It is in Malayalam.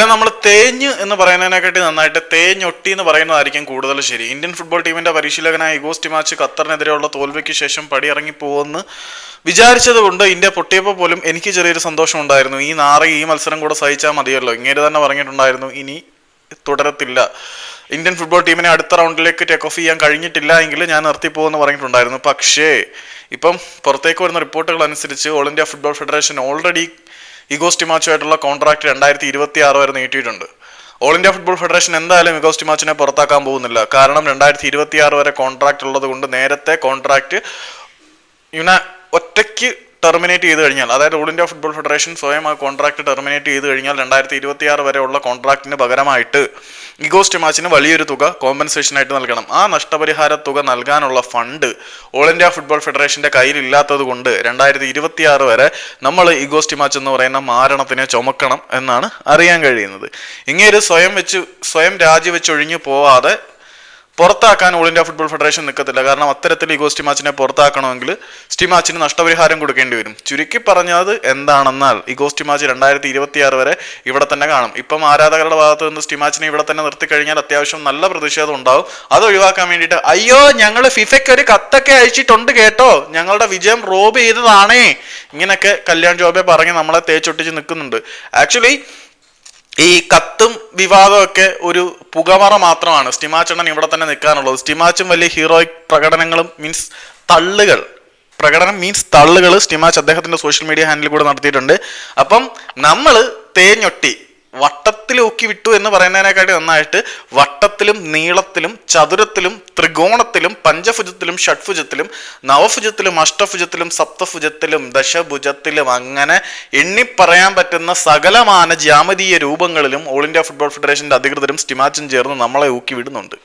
എടാ നമ്മൾ തേഞ്ഞ് എന്ന് പറയുന്നതിനെക്കാട്ടി നന്നായിട്ട് തേഞ്ഞൊട്ടി എന്ന് പറയുന്നതായിരിക്കും കൂടുതൽ ശരി. ഇന്ത്യൻ ഫുട്ബോൾ ടീമിന്റെ പരിശീലകനായ ഇഗോസ്റ്റി മാച്ച് ഖത്തറിനെതിരെയുള്ള തോൽവിക്ക് ശേഷം പടിയിറങ്ങി പോകുമെന്ന് വിചാരിച്ചത് കൊണ്ട് ഇന്ത്യ പൊട്ടിയപ്പോൾ പോലും എനിക്ക് ചെറിയൊരു സന്തോഷം ഉണ്ടായിരുന്നു. ഈ നാറ് ഈ മത്സരം കൂടെ സഹിച്ചാൽ മതിയല്ലോ. ഇങ്ങനെ തന്നെ പറഞ്ഞിട്ടുണ്ടായിരുന്നു ഇനി തുടരത്തില്ല. ഇന്ത്യൻ ഫുട്ബോൾ ടീമിനെ അടുത്ത റൗണ്ടിലേക്ക് ടേക്ക് ഓഫ് ചെയ്യാൻ കഴിഞ്ഞിട്ടില്ല എങ്കിൽ ഞാൻ നിർത്തിപ്പോകുമെന്ന് പറഞ്ഞിട്ടുണ്ടായിരുന്നു. പക്ഷേ ഇപ്പം പുറത്തേക്ക് വരുന്ന റിപ്പോർട്ടുകൾ അനുസരിച്ച് All India Football Federation already ഇഗോസ്റ്റി മാച്ചുമായിട്ടുള്ള കോൺട്രാക്ട് രണ്ടായിരത്തി ഇരുപത്തി ആറ് വരെ നീട്ടിയിട്ടുണ്ട്. ഓൾ ഇന്ത്യ ഫുട്ബോൾ ഫെഡറേഷൻ എന്തായാലും ഇഗോസ്റ്റി മാച്ചിനെ പുറത്താക്കാൻ പോകുന്നില്ല. കാരണം രണ്ടായിരത്തി ഇരുപത്തി ആറ് വരെ കോൺട്രാക്ട് ഉള്ളത് കൊണ്ട് നേരത്തെ കോൺട്രാക്ട് യുന ഒറ്റയ്ക്ക് ടെർമിനേറ്റ് ചെയ്ത് കഴിഞ്ഞാൽ അതായത് ഓൾ ഇന്ത്യ ഫുട്ബോൾ ഫെഡറേഷൻ സ്വയം ആ കോൺട്രാക്ട് ടെർമിനേറ്റ് ചെയ്ത് കഴിഞ്ഞാൽ രണ്ടായിരത്തി ഇരുപത്തി ആറ് വരെയുള്ള കോൺട്രാക്റ്റിന് പകരമായിട്ട് ഇഗോസ്റ്റ് മാച്ചിന് വലിയൊരു തുക കോമ്പൻസേഷനായിട്ട് നൽകണം. ആ നഷ്ടപരിഹാര തുക നൽകാനുള്ള ഫണ്ട് ഓൾ ഇന്ത്യ ഫുട്ബോൾ ഫെഡറേഷന്റെ കയ്യിലില്ലാത്തത് കൊണ്ട് രണ്ടായിരത്തി ഇരുപത്തി ആറ് വരെ നമ്മൾ ഇഗോസ്റ്റ് മാച്ച് എന്ന് പറയുന്ന മാരണത്തിനെ ചുമക്കണം എന്നാണ് അറിയാൻ കഴിയുന്നത്. ഇങ്ങനെ സ്വയം വെച്ച് സ്വയം രാജിവെച്ചൊഴിഞ്ഞു പോവാതെ പുറത്താക്കാൻ ഓൾ ഇന്ത്യ ഫുട്ബോൾ ഫെഡറേഷൻ നിൽക്കത്തില്ല. കാരണം അത്തരത്തിൽ ഈഗോ സ്റ്റിമാച്ചിനെ പുറത്താക്കണമെങ്കിൽ സ്റ്റിമാച്ചിന് നഷ്ടപരിഹാരം കൊടുക്കേണ്ടി വരും. ചുരുക്കി പറഞ്ഞത് എന്താണെന്നാൽ ഈഗോ സ്റ്റിമാച്ച് രണ്ടായിരത്തി ഇരുപത്തിയാറ് വരെ ഇവിടെ തന്നെ കാണും. ഇപ്പം ആരാധകരുടെ ഭാഗത്ത് നിന്ന് സ്റ്റിമാച്ചിനെ ഇവിടെ തന്നെ നിർത്തി കഴിഞ്ഞാൽ അത്യാവശ്യം നല്ല പ്രതിഷേധം ഉണ്ടാവും. അത് ഒഴിവാക്കാൻ വേണ്ടിയിട്ട് അയ്യോ ഞങ്ങൾ ഫിഫയ്ക്ക് ഒരു കത്തൊക്കെ അയച്ചിട്ടുണ്ട് കേട്ടോ. ഞങ്ങളുടെ വിജയം റോബ് ചെയ്തതാണേ. ഇങ്ങനെയൊക്കെ കല്യാൺ ജോബെ പറഞ്ഞ് നമ്മളെ തേച്ചൊട്ടിച്ച് നിൽക്കുന്നുണ്ട്. ആക്ച്വലി ഈ കത്തും വിവാദമൊക്കെ ഒരു പുകമറ മാത്രമാണ്. സ്റ്റിമാച്ചണ്ണൻ ഇവിടെ തന്നെ നിൽക്കാനുള്ളത്. സ്റ്റിമാച്ചും വലിയ ഹീറോയിക് പ്രകടനങ്ങളും മീൻസ് തള്ളുകൾ. പ്രകടനം മീൻസ് തള്ളുകൾ സ്റ്റിമാച്ച് അദ്ദേഹത്തിന്റെ സോഷ്യൽ മീഡിയ ഹാൻഡിൽ കൂടെ നടത്തിയിട്ടുണ്ട്. അപ്പം നമ്മൾ തേഞ്ഞൊട്ടി വട്ടത്തിൽ ഊക്കി വിട്ടു എന്ന് പറയുന്നതിനെക്കാട്ടി നന്നായിട്ട് വട്ടത്തിലും നീളത്തിലും ചതുരത്തിലും ത്രികോണത്തിലും പഞ്ചഭുജത്തിലും ഷഡ്ഭുജത്തിലും നവഭുജത്തിലും അഷ്ടഭുജത്തിലും സപ്തഭുജത്തിലും ദശഭുജത്തിലും അങ്ങനെ എണ്ണിപ്പറയാൻ പറ്റുന്ന സകലമാന ജ്യാമതീയ രൂപങ്ങളിലും ഓൾ ഇന്ത്യ ഫുട്ബോൾ ഫെഡറേഷന്റെ അധികൃതരും സ്റ്റിമാച്ചും ചേർന്ന് നമ്മളെ ഊക്കി വിടുന്നുണ്ട്.